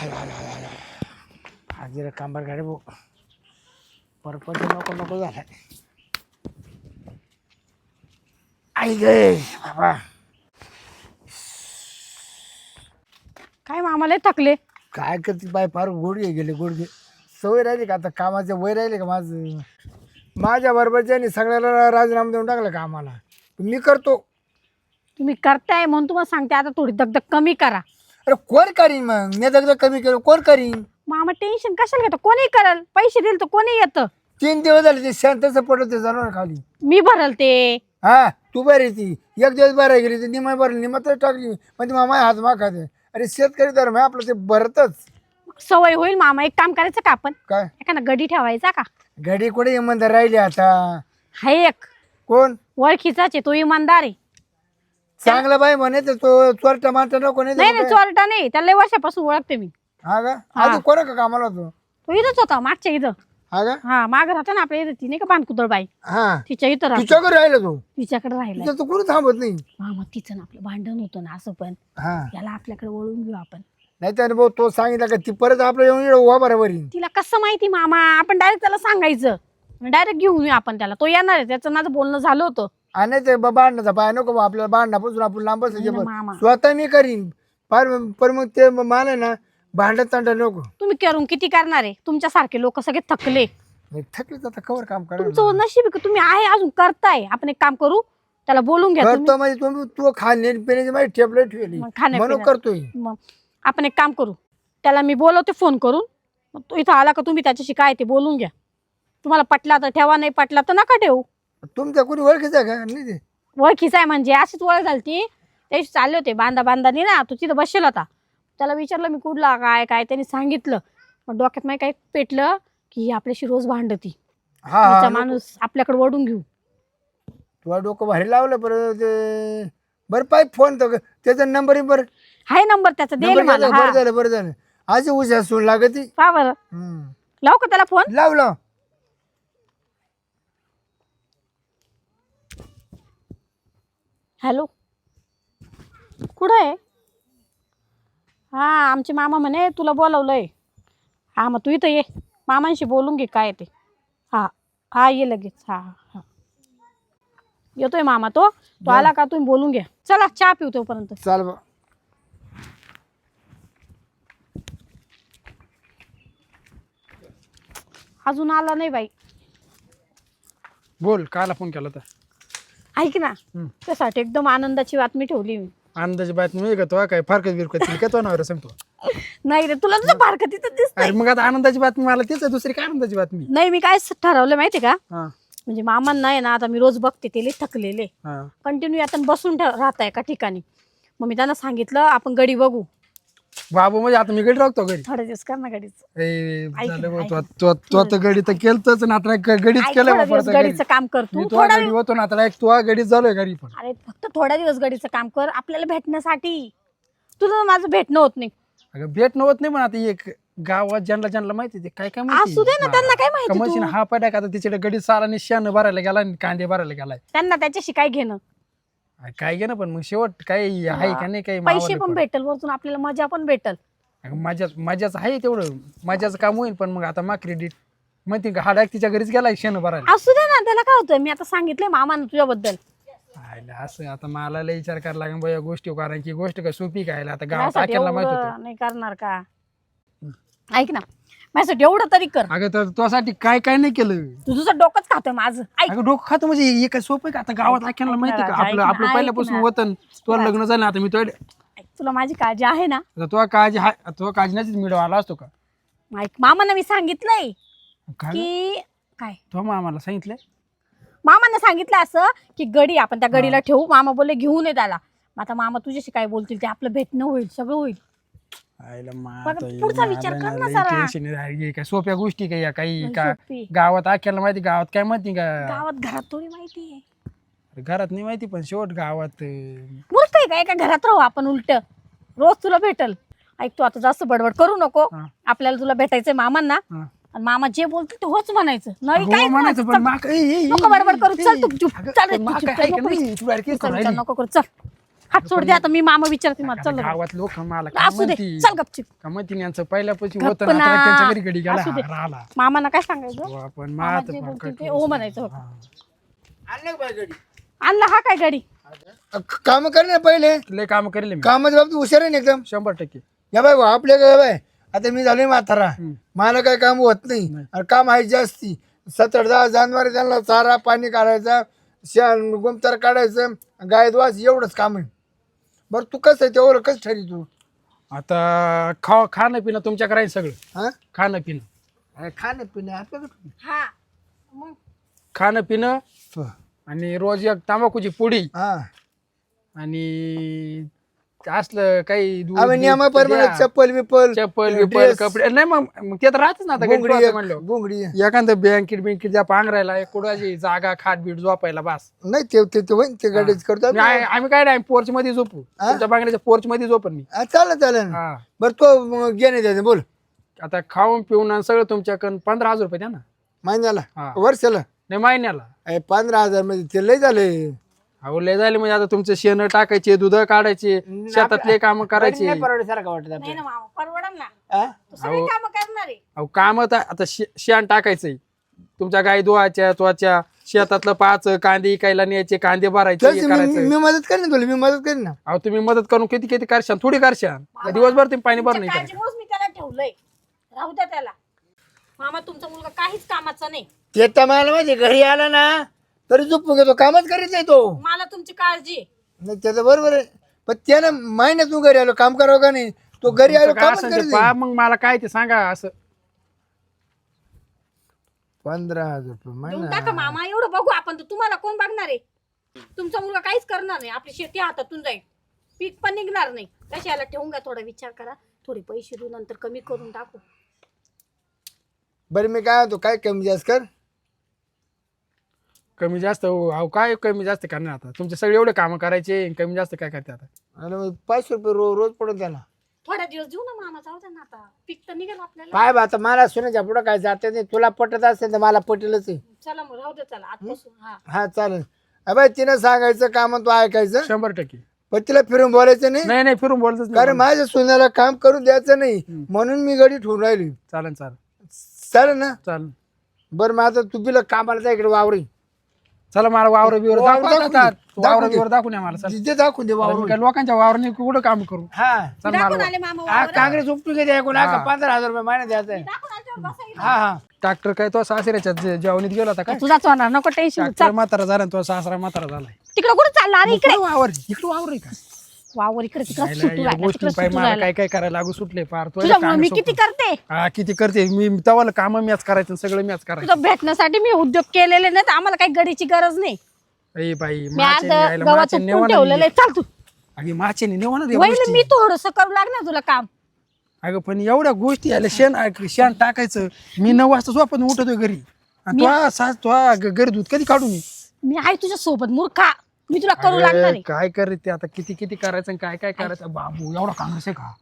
हाय हाय हाय हाय आज जरा कांबार गाडी भाऊ परपंच नको नको झालाय. आई गे बाबा. काय मामाला थकले? काय करते बाय फार गोडगे गेले गोडगे सवय राहिली का आता? कामाचे वय राहिले का माझं? माझ्या बरोबरच्यानी सगळ्याला राजीनामा देऊन टाकलं कामाला मी करतो. तुम्ही करताय म्हणून तुम्हाला सांगते आता थोडी दगदग कमी करा. अरे कोण करीन मग? मी एकदा कमी केलं कोण करीन? मामा टेन्शन कशाला घेतो? कोणी करल? पैसे दिले तर कोणी येतं? तीन दिवस झाले ते शांतच पडत ते जाणार खाली. मी भरल ते. हा तू बरी ती. एक दिवस बरं गेली ती निमा भरली निमा तर टाकली. म्हणजे मामा हात मा खाते अरे शेतकरी धर्म आहे आपलं ते भरतच. सवय होईल मामा एक काम करायचं का आपण? काय? एखादा गडी ठेवायचा का? घडी कुठे इमानदार राहिली आता? हाय एक. कोण? ओळखीचाच आहे तो इमानदार आहे. चांगला बाई म्हणे तर तो चोरटा मारटा नको नाही नाही चोरटा नाही. त्याला लय वर्षापासून ओळखते मी. हा का? आधी कोणा का कामाला होतो तो इथंच होता मागच्या इथं. हा का? हा माग राहते ना आपल्या इथं. ती नाही का बांधकुदळ बाई? हा. तिच्या इथं राहतो. घरी राहिला तो? तिच्याकडे राहिलाय. तिथं तू कुठे थांबत नाही. मामा तिचं ना आपलं भांडण होतं ना असं पण. हा. याला आपल्याकडे वळून घेऊ आपण. नाही तर भाऊ तो सांगितलं का ती परत आपलं येऊन येऊ उभा बरोबर तिला कसं माहिती मामा? आपण डायरेक्ट त्याला सांगायचं. डायरेक्ट घेऊन येऊ आपण त्याला. तो येणार आहे. त्याचं माझं बोलणं झालं होतं. आणि नाही ते बा- पाय नको बा, आपल्याला भांडणापासून आपण लांब बसायचे ना बरं. मामा. स्वतः मी करीन. पर पर मग ते मला ना भांडत तांडा नको. तुम्ही करून किती करणार आहे? तुमच्यासारखे लोक सगळे थकले. मी थकलीच आता कवर काम करा तुमचं नशीब आहे का? तुम्ही आहे अजून करताय. आपण एक काम करू त्याला बोलून घ्या तुम्ही. करतो म्हणजे तुम्ही तू खाणे पिण्याची माझी ठेपले ठेवली. मग. म्हणून करतोय. मग आपण एक काम करू. त्याला मी बोलवते फोन करून. मग तो इथं आला का तुम्ही त्याच्याशी काय ते बोलून घ्या. तुम्हाला पटला तर ठेवा नाही पटला तर नका ठेवू. तुमच्या कोणी ओळखीचं आहे का? ते? ओळखीचा आहे म्हणजे अशीच ओळख झाली ती. त्याशी चालले होते बांधा बांधानी ना तो तिथं बसेल होता. त्याला विचारलं मी कुठला काय काय? त्यांनी सांगितलं. मग डोक्यात माहिती काय पेटलं की ही आपल्याशी रोज भांडती. हा तिचा माणूस आपल्याकडे ओढून घेऊ. तुला डोकं भारी लावलं बरं ते बरं पाय फोन तर त्याचा नंबर बरं. हाय नंबर त्याचा देईल नंबर मला बरं हा. झालं बरं झालं. आज उशा सून लागती. पहा बरं. हम्म. लावू का त्याला फोन? लाव लाव. हॅलो? कुठं आहे? हा आमचे मामा म्हणे तुला बोलवलंय. हा मग तू इथं ये. मामांशी बोलून घे काय ते. हा हा ये लगेच. हा हा येतोय मामा तो? तो आला का तुम्ही बोलून घ्या. चला चहा पिऊ तोपर्यंत. चाल बा. अजून आला नाही बाई. बोल काला फोन केला होता? ऐक ना. हम्म. त्यासाठी एकदम आनंदाची बातमी ठेवली मी. अंदाजे बातमी आहे का तो? काय फारकत बिरकत तो नावर सांगतो? नाही रे तुला तुझं फारकं तिथं दिसत अरे मग आता आनंदाची बातमी मला तीच आहे दुसरी काय आनंदाची बातमी? नाही मी काय ठरवलं माहितीये का? हा. म्हणजे मामांना आहे ना आता मी रोज बघते ते लई थकलेले. हा. कंटिन्यू आता बसून ठे- राहता एका ठिकाणी. मग मी त्यांना सांगितलं आपण गडी बघू. बाबू म्हणजे आता मी गडी राखतो घरी. थोडे दिवस कर ना गडीच. ए, ऐक झालं ना, बा, ऐक तो- तो तो आता गडी तर केलतच ना आता ग- गडीच केलं थोडा बा दिवस परत गडी. गडीचं काम कर. मी तू थोडा गडी होतो ना आता एक झालोय घरी पण. अरे फक्त थोड्या दिवस गडीचं काम कर. आपल्याला भेटण्यासाठी तुला माझं भेटणं होत नाही. अगं भेट नव्हत नाही पण आता एक गावात ज्यांना ज्यांना माहिती ते काय काय असू दे ना त्यांना काय माहिती कमर्शिन तू? हा पटाक आता तिच्याकडे गडी सारा निशान भरायला गेला आणि कांदे भरायला गेलाय. त्यांना त्याच्याशी काय घेणं? अरे काय घे ना पण मग शेवट काय आहे का नाही काही पैसे मावाला पण. भेटल वरतून आपल्याला मजा पण भेटल. अगं मजाच मजाच आहे तेवढं. मजाचं काम होईल पण मग आता मा क्रेडिट माहिती का हा डायरेक्ट तिच्या घरीच गेलाय शेण भरायला. असू दे ना त्याला काय होतं मी आता सांगितलंय मामानं तुझ्याबद्दल. आयला असं आता मला लय विचार करायला लागेल बा या गोष्टी कारण की गोष्ट काय सोपी काय आता गावात माहीत होतं. नाही करणार का? ऐक ना. माझ्यासाठी एवढं तरी कर. अगं तर तुझ्यासाठी काय काय नाही केलं. तू तुझं डोकंच खातोय माझं. ऐक. अगं डोकं खातं म्हणजे हे काय सोपं आहे का? आता गावात ऐक माहिती का? आपलं आपलं पहिल्यापासून ऐक ना. होतं तुला लग्न झालं आता मी तो ऐक, तुला माझी काळजी आहे ना? तो काळजी हा तो काळजी नाही मिळव आला असतो का? ऐक मामानं मी सांगितलंय काय? की काय? तो मग आम्हाला सांगितलंय? मामानं सांगितलं असं की गडी आपण त्या गडीला ठेवू मामा बोलले घेऊन ये त्याला. मग आता मामा तुझ्याशी काय बोलतील ते आपलं भेटणं होईल सगळं होईल. आईला बघ, पुढचा विचार कर ना लई जरा. tension आहे. हे काय सोप्या गोष्टी काय या काही का सोपी. गावात ऐकायला माहिती गावात काय माहिती का? गावात घरात थोडी माहिती आहे. घरात नाही माहिती पण शेवट गावात अं, आहे का एका घरात राहू आपण उलट. रोज तुला भेटल. ऐक तू आता जास्त बडबड करू नको. हा. आपल्याला तुला भेटायचंय मामांना. हा. आणि मामा जे बोलतील ते होच म्हणायचं. नाही हो काय म्हणायचं पण मा- ए, ए, ए, नको बडबड करू. ए, चल तू ए, चुप. अगं, चल रे, पण मा तू चुप काय कर, नको ऐकत नाही, विचार- तू बारकी विचार- करून विचार राहिली. नको करू. चल. हात सोड दे आता मी मामा विचारते मला चल गावात लोक मला असू दे म्हणती चल गपचिप. का म्हणती यांचं पहिल्यापासून होतं ना ना. आता त्यांच्या घरी घडी गेला असू दे. हा, राहिला. मामाना काय सांगायचं? हो, आपण मामा मात जे पण बोलतील काय ते ओ म्हणायचं. आणलं का बाई गडी आणला हा काय गाडी काम कर ना पहिले. लय काम करेल मी. कामाच्या बाबतीत हुशार आहे ना एकदम. शंभर टक्के. या बाय आपल्या काय बाय आता मी झालोय म्हातारा. मला काय काम होत नाही. आणि काम आहे जास्ती. सत्तर दहा जानेवारी त्यांना चारा पाणी काढायचा शेण गुमतार काढायचं गाय वास एवढंच काम आहे. बरं तू कसं आहे तेवढं कसं ठरी तू? आता खा खाणं पिणं तुमच्याकडे आहे सगळं. हा? खाणं पिणं अरे खाणं पिणं आपल्याकडे हा. मग? खाणं पिणं. आणि रोज एक तंबाखूची पुडी हा. आणि असलं काही दूध आम्ही द्या. चप्पल बिप्पल चप्पल बिप्पल dress, कपडे. नाही मग मग ते तर राहतच ना आता घोंगडी गणपती एक- म्हणलं. घोंगडी एखादं बँकेट बिंकेट ज्या पांघरायला एक कुणाची जागा खाट बीट झोपायला बस. नाही ते ते ते होईन ते गाडीच करतो आहे- आम्ही काय नाही पोर्च मध्ये झोपू. तुमच्या बांगड्याच्या पोर्च मध्ये झोपन मी. हा, चालेल चालेल. हा. बरं तो घेणे द्यायचं बोल. आता खाऊन पिऊन आणि सगळं तुमच्याकडून पंधरा हजार रुपये द्या ना. महिन्याला? हा. वर्षाला? नाही महिन्याला. अरे पंधरा हजारमध्ये ते लय झाले अहो लय झाले म्हणजे आता तुमचे शेण टाकायचे दुध काढायचे शेतातले काम करायचे. नाही परवडल्यासारखं वाटत नाही ना मामा परवडन ना. हा? तू सगळी काम करणार आहे. अहो काम आता आता शे- शेण टाकायचंय. तुमच्या गाई धुवायच्या त्वाच्या शेतातलं पाच कांदे इकायला न्यायचे कांदे भरायचे मी करायचं मी मदत करेन ना तुला मी मदत करेन ना. अहो तुम्ही मदत करून किती किती करशान थोडी करशान का दिवसभर तुम्ही पाणी भर नाही करायचं काळजीमुळेच मी त्याला ठेवलंय. राहू द्या त्याला. मामा तुमचा मुलगा काहीच कामाचा नाही. ते तर मला माहिती घरी आला ना तरी झोपून घेतो कामच करीत नाही तो. मला तुमची काळजी आहे. नाही त्याचं बरोबर आहे. पण त्यानं महिन्यातून घरी आलो काम करावं का नाही? तो घरी आलो काय कामच असेल ते करीत पहा, नाही. मग मला काय ते सांगा असं. पंधरा हजार रुपये देऊन महिना टाका मामा एवढं बघू आपण तर. तुम्हाला कोण बघणार आहे? तुमचा मुलगा काहीच करणार नाही. आपली शेती हातातून जाईल. पीक पण निघणार नाही. कशाला ठेवून घ्या थोडा विचार करा. थोडे पैसे देऊ नंतर कमी करून टाकू. बरं मी काय होतो काय कमी जास्त कर? कमी जास्त हो, अहो काय कमी जास्त करणार आता? तुमचे सगळे एवढे काम करायचे कमी जास्त काय करते आता? आणि मग पाचशे रुपये रो रोज पडून त्याला थोड्या दिवस देऊ ना मामा जाऊ द्या ना आता. पीक तर निघेल आपल्याला. काय बा आता मला सुनाच्या पुढं काय जात नाही. तुला पटत असेल तर मला पटेलच आहे. चला मग राहू दे चला आजपासून हा. हा चालेल. अबे तिनं सांगायचं काम तू ऐकायचं. शंभर टक्के. पण तिला फिरून बोलायचं नाही? नाही नाही फिरून बोलतच कारण नाही माझ्या सुनाला काम करून द्यायचं नाही. म्हणून मी गडी ठेवून राहिली चालन चालन चालेल ना? चालन बरं मग आता तू बिला कामाला जा इकडे वावरी. चला मला वावर बिवर वावर दाखवा दाखवून आता. दे. वावर दाखवून. बिवर दाखवून या मला चल. तिथे दाखवून दे वावर काय लोकांच्या वावरने कुठं काम करू? हा. चल दाखवून मला आले मामा हा वावर. काँग्रेस उपटू घे ऐकून हा. का पंधरा हजार रुपये महिना द्यायचा आहे दाखवून आल्यावर बसा इथं. हा हा. ट्रॅक्टर काय तो सासऱ्याच्या जे- जेवणीत गेला होता काय? तुझाच होणार नको टेन्शन ट्रॅक्टर म्हातारा झाला आणि तो सासरा म्हातारा झालाय. तिकडे कुठे चालला? अरे इकडे. इकडे वावर इकडे वावर आहे का? वावर इकडे तिकडे सुटू राहिला गोष्टी तिकडे सुटू मला राहिला. काय काय करायला लागू सुटले पार तो तुझ्यामुळे मी किती करते? हा किती करते? मी तवाला काम मॅच करायचं आणि सगळं मॅच करायचं. तुझं भेटण्यासाठी मी उद्योग केलेले नाही तर आम्हाला काही गडीची गरज नाही. ए बाई मी आज उपटून नेवाना ठेवलेलं आहे चाल तू. अगे माचे नेवाना रे वैल गोष्टी. मी थोडस करू लागणार तुला काम. अगं पण एवढ्या गोष्टी आल्या शेण शेण टाकायचं. मी नऊ वाजता झोपून उठतोय घरी. आणि तो सास तो घरी दूध कधी काढू मी? मी आहे तुझ्या सोबत मूर्खा. मी तुला करू लागणार आहे. काय करत ते आता? किती किती करायचं आणि काय काय करायचं? बाबू एवढा काँग्रेस आहे का?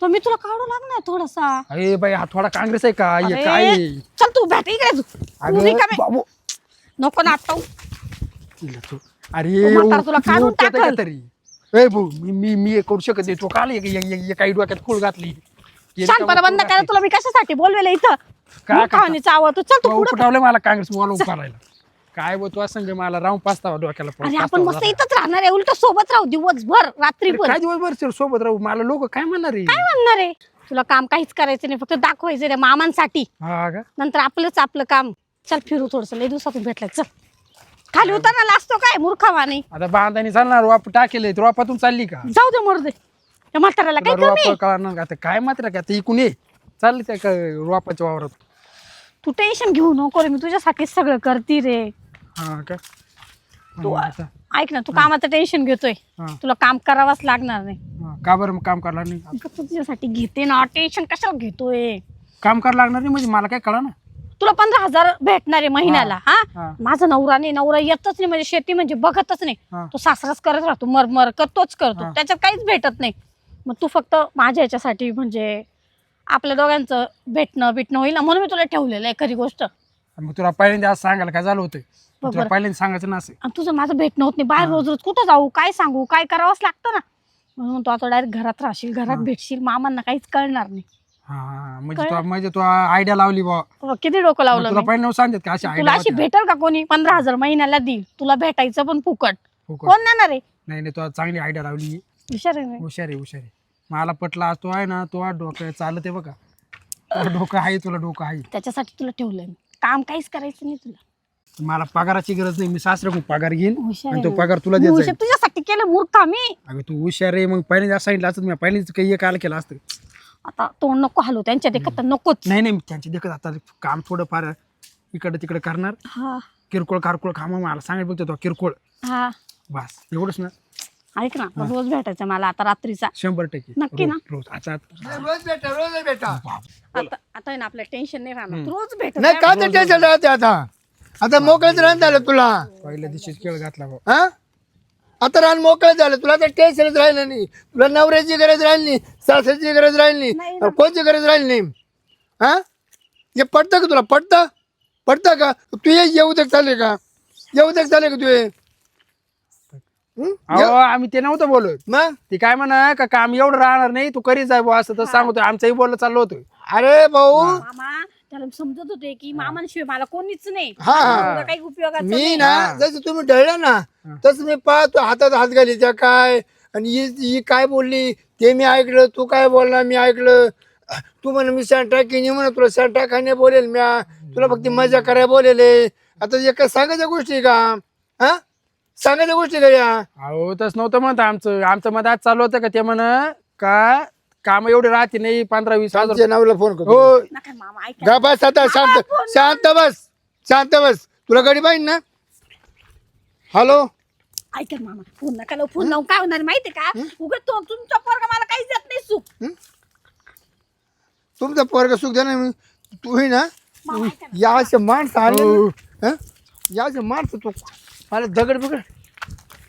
तो मी तुला काढू लागणार थोडासा. अरे बाई हा थोडा काँग्रेस आहे का? हे अरे, काय? आहे? चल तू भेट इकडे तू. तू अगं, रिकामे. बाबू. नको ना आता तिला तू- अरे तो म्हातारा तुला तू काढून टाकल. तरी? ए भाऊ मी मी मी हे करू शकत नाही. तो काल एक- एक- एक- डोक्यात खूळ घातली. हे शांतपणा बंद रिकामं करा. तुला मी कशासाठी बोलवेल इथं? काय मूर्खावानी चावतो चल तू तो पुढे उपटावलं मला काँग्रेस मला उभारायला. काय बो तू संग मला राहून पाचतावा डोक्याला पडून अरे आपण मस्त झाला. इथंच राहणार आहे उलट सोबत राहू दिवसभर रात्री अरे पण. काय दिवसभर सर सोबत राहू? मला लोक काय म्हणणार रे काय म्हणणार आहे? तुला काम काहीच करायचं नाही फक्त दाखवायचं रे मामांसाठी. हा का? नंतर आपलंच आपलं काम. चल फिरू थोडस लय दिवसातून भेटलाय चल. खाली उतरणार असतो काय मूर्खावाने? आता बांधानी चालणार वाप टाकेले तर वापातून चालली का? जाऊ दे मरदे त्या म्हाताऱ्याला काय तुला कमी रोप कळणार का आता काय मात्र का आता इकून ये. चालली त्या का रोपाच्या वावरात. तू टेन्शन घेऊ नको रे मी तुझ्यासाठी सगळं करते रे. हा का? तू आता- ऐक ना तू कामाचं टेन्शन घेतोय. हा. तुला काम करावंच लागणार नाही. हा, का बरं मग काम करायला नाही? अगं, तू तुझ्यासाठी घेते ना. टेन्शन कशाला घेतोय? काम करायला लागणार नाही म्हणजे मला काय कळा ना? तुला पंधरा हजार भेटणार आहे महिन्याला हा. हा? माझा नवरा नाही नवरा येतच नाही म्हणजे शेती म्हणजे बघतच नाही. हा. तो सासराच करत राहतो मरमर करतोच करतो. हा. त्याच्यात काहीच भेटत नाही. मग तू फक्त माझ्या ह्याच्यासाठी म्हणजे आपल्या दोघांचं भेटणं बिटणं होईल ना म्हणून मी तुला ठेवलेलं आहे खरी गोष्ट. मग तुला पहिल्यांदा आज सांगायला काय झालं होतं? मग तुला बरोबर. पहिल्यांदा सांगायचं ना असं. आणि तुझं माझं भेटणं होत नाही बाहेर रोज रोज कुठं जाऊ काय सांगू काय करावंच लागतं ना. म्हणून तो आता डायरेक्ट घरात राहशील घरात भेटशील मामांना काहीच कळणार नाही. हा म्हणजे तू म्हणजे तू आयडिया लावली बा बाबा, किती डोकं लावलं तुला मी. पहिल्यांदा सांगतात का अशी तुला अशी आयडिया भेटेल का कोणी? पंधरा हजार महिन्याला देईल. तुला भेटायचं पण फुकट. कोण नेणार आहे? नाही नाही तू चांगली आयडिया लावली. हुशार आहे ना. हुशार आहे हुशार आहे. मला पटला आज तो आहे ना तो डोकं चालत आहे बघा. तुला डोकं आहे तुला डोकं आहे. त्याच्यासाठी तुला ठेवलंय मी. काम काहीच करायचं नाही तुला. मला पगाराची गरज नाही मी सासरे पगार घेईन हुशार आणि तो. पगार तुला द्यायचा तुझ्यासाठी केलं मूर्खा मी. अगं तू हुशार आहे मग पहिल्यांदा सांगितलं असतं मी पहिल्यांदा काही एक आलं केलं असतं. आता तोंड नको हलू त्यांच्या देखत नकोच. नाही नाही त्यांची देखत आता काम थोडं फार इकडं तिकडे करणार. हा. किरकोळ कारकोळ काम मला सांगायला बघतो तो किरकोळ. हा. बस एवढंच ना. ऐक ना रोज भेटायचं मला आता रात्रीचा. शंभर टक्के. नक्की ना? रोज रोज. आता आता- रोज भेटा रोज भेटा आता आता आहे ना आपलं टेन्शन नाही राहणार. रोज भेट नाही का ते टेन्शन राहते आता? आता मोकळंच राहत झालं तुला. पहिल्या दिवशीच खेळ घातला भाऊ. हा? आता रान मोकळं झालं. तुला तर टेन्शनच राहिलं नाही. तुला नवऱ्याची गरज राहिली नाही सासऱ्याची गरज राहिली नाही नाही कोणची गरज राहिली नाही? हा? हे पडतं का तुला? पडतं पडतं का? तू ये येऊ दे चालेल का? येऊ दे चालेल का तू ये? हं? अहो आम्ही ते नव्हतं बोलत. मग? ती काय म्हणा का काम एवढं राहणार नाही तू करीत जाय बुवा असं तर सांगतोय. आमचंही बोललं चाललं होतं. अरे भाऊ. मामा त्याला समजत होते की मामांशिवाय मला कोणीच नाही. हा, हा. काही उपयोगाचा मी नाही. ना जसं तुम्ही ढळलं ना तसं मी पाहतो हातात हात घाली त्या काय आणि ही ही काय बोलली ते मी ऐकलं तू काय बोलला मी ऐकलं. तू म्हण मी सँट्रा की म्हण तुला सँट्रा खाणे बोलेल म्या. तुला फक्त मजा करायला बोलेले. आता काय सांगायच्या गोष्टी का? हा? सांगायच्या गोष्टी का या? अहो तस नव्हतं म्हणत आमचं. आमचं मत आज चालू होतं का ते म्हण का काम एवढे राहते नाही पंधरा वीस हजार आमच्या नावला फोन करतो. हो. नका मामा ऐका. गा बस आता शांत शांत बस शांत बस. तुला गाडी पाहिजे ना? हॅलो ऐका मामा फोन नका लावू फोन लावून काय होणार माहितीये का? उगत तो तुमचा पोरगा मला काहीच देत नाही सुख. तुमचा पोरगा सुख द्या ना मी तू ही ना मामा ऐका ना. या असे माणसं आले ना, हं? या असे माणसं तो मला दगड बिगड.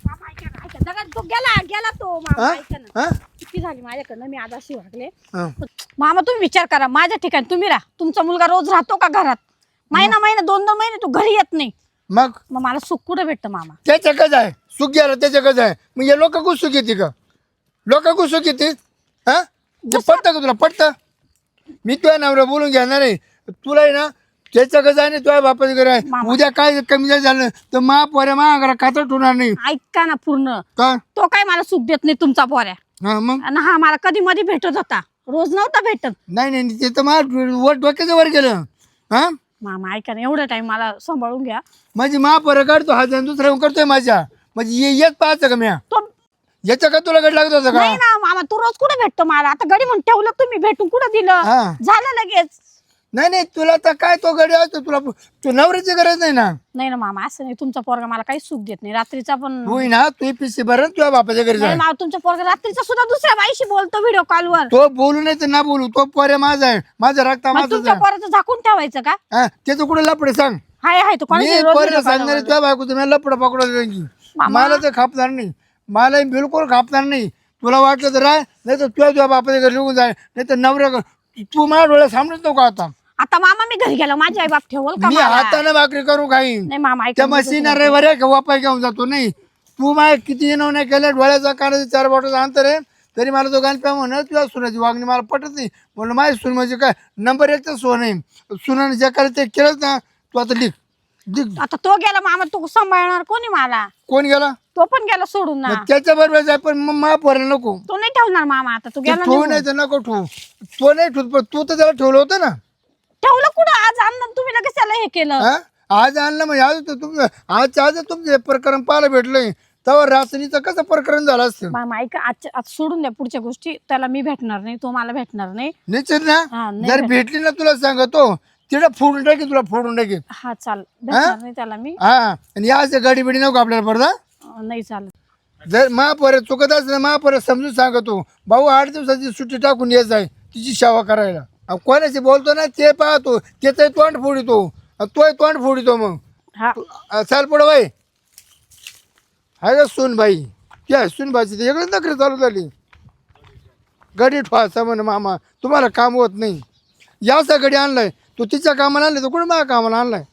मामा ऐका ना ऐका. दगड तो गेला गेला तो मामा हं? ऐका ना. हं? चुकी झाली माझ्याकडनं मी आज अशी वागले. हं. मामा तुम्ही विचार करा माझ्या ठिकाणी तुम्ही राहा. तुमचा मुलगा रोज राहतो का घरात? महिना महिना दोन दोन महिने तो घरी येत नाही. मग? मग मला सुख कुठं भेटतं मामा? त्याच्या कच आहे. सुख गेला त्याच्या कच आहे. मग हे लोक कुठ सुख येते का लोक कुठ सुख येते हा? ते पटतं का तुला? पटतं? मी तुझ्या नवरा बोलून घेणार आहे. तुला आहे ना कच आहे ना तुझ्या बापाचं घर आहे? मामा. उद्या काय कमी जास्त झालं तर मा पोऱ्या मा खातर होणार नाही. ऐका ना पूर्ण. का? तो काय मला सुख देत नाही तुमचा पोऱ्या. हा मग? आणि हा मला कधी मध्ये भेटत होता. रोज नव्हता भेटत. नाही नाही ते तर मा वर डोक्याचं वर गेलं. हा? मामा ऐका ना एवढा टाइम मला सांभाळून घ्या. माझी मा पोरं काढतो हा जण दुसरा करतोय माझ्या. म्हणजे ये येत पाहायचं का म्या? तो याच्या का तुला गड लागत होता का? नाही ना मामा तू रोज कुठे भेटतो मला? आता गडी म्हणून ठेवलं तुम्ही भेटून कुठं दिलं? हा. झालं लगेच. नाही नाही तुला तर काय तो गडी असतो तुला तू नवऱ्याची गरज नाही ना. नाही ना मामा असं नाही. तुमचा पोरगा मला काही सुख देत नाही. रात्रीचा पण होई ना तू पिशी भरण तुझ्या बापाच्या घरी नाही मामा तुमचा पोरगा रात्रीचा सुद्धा दुसऱ्या बाईशी बोलतो व्हिडिओ कॉलवर तो बोलू नाही तर ना बोलू. तो पोऱ्या माझा आहे. माझा रक्ता मग माझा तुमच्या पोराचं झाकून ठेवायचं का? त्याचं कुठे लपडे सांग? हाय हाय तो मी रोज video call सांगणार वर? तुझ्या बायको तुम्ही लपड पकडत मला तर खापणार नाही. मला बिलकुल खापणार नाही. तुला वाटलं तर राय नाही तर तुझ्या तुझ्या बापाच्या घरी निघून जाय नाही तर नवऱ्या तू माझ्या डोळ्या सामनेच नको आता? आता मामा मी घरी गेलो. माझे आई बाप ठेवल का मी मला? हाताने भाकरी करू खाईन नाही मामा त्या ऐका मशीन रविवारी आहे का वापाय घेऊन जातो. नाही तू माझ्या किती येणं नाही केलं डोळ्याचा कानाचा चार बॉटल अंतर आहे तरी मला तो गाणप्या म्हणत तुझ्या सुनाची वागणी मला पटत नाही. म्हणलं माझी सून म्हणजे काय? नंबर एक तर सोन आहे. सुनाने जे करायचं ते केलंच ना. तू आता लिख. लिख. आता तो गेला मामा तू सांभाळणार कोणी मला? कोण गेला? तो पण गेला सोडून ना. त्याच्या बरोबर जाय पण मग मा पोराला नको. तो नाही ठेवणार मामा आता तू गेला ठेवू निघून. नाही तर नको ठेवू. तो नाही ठेवत पण तू तर त्याला ठेवलं होतं ना. ठेवलं कुठं? आज आणलं तुम्ही लगेच त्याला हे केलं. हा? आज आणलं म्हणजे आज तर तुमचं आज आज तुमचं हे प्रकरण पाहायला भेटलंय तेव्हा रासनीचं कसं प्रकरण झालं असतं? मामा ऐका आज आज सोडून द्या पुढच्या गोष्टी. त्याला मी भेटणार नाही तो मला भेटणार नाही. निश्चित ना? नाही जर भेटली ना तुला सांगतो. तिला फोडून टाकी तुला फोडून टाकी. हा चाल. भेटणार नाही त्याला मी. हा आणि या असं गाडी बिडी नको आपल्याला पडदा अं, नाही चालत जर महापर्यंत चुकत असेल ना महापर्यंत समजून सांगतो. भाऊ आठ दिवसाची सुट्टी टाकून येत आहे तिची सेवा करायला. अहो, कोणाशी बोलतो ना ते पाहतो. त्याचं तोंड फोडितो. अहो, तोय तोंड फोडितो मग. हा. चाल पुढं बाई. हाय का सूनबाई. त्या सूनबाईची तर वेगळीच नखरी चालू झाली. गडी ठेवायचा म्हणे मामा. तुम्हाला काम होत नाही. याचा गडी आणलाय. तू तिच्या कामाला आणलाय तर कुठे माझ्या कामाला आणलाय?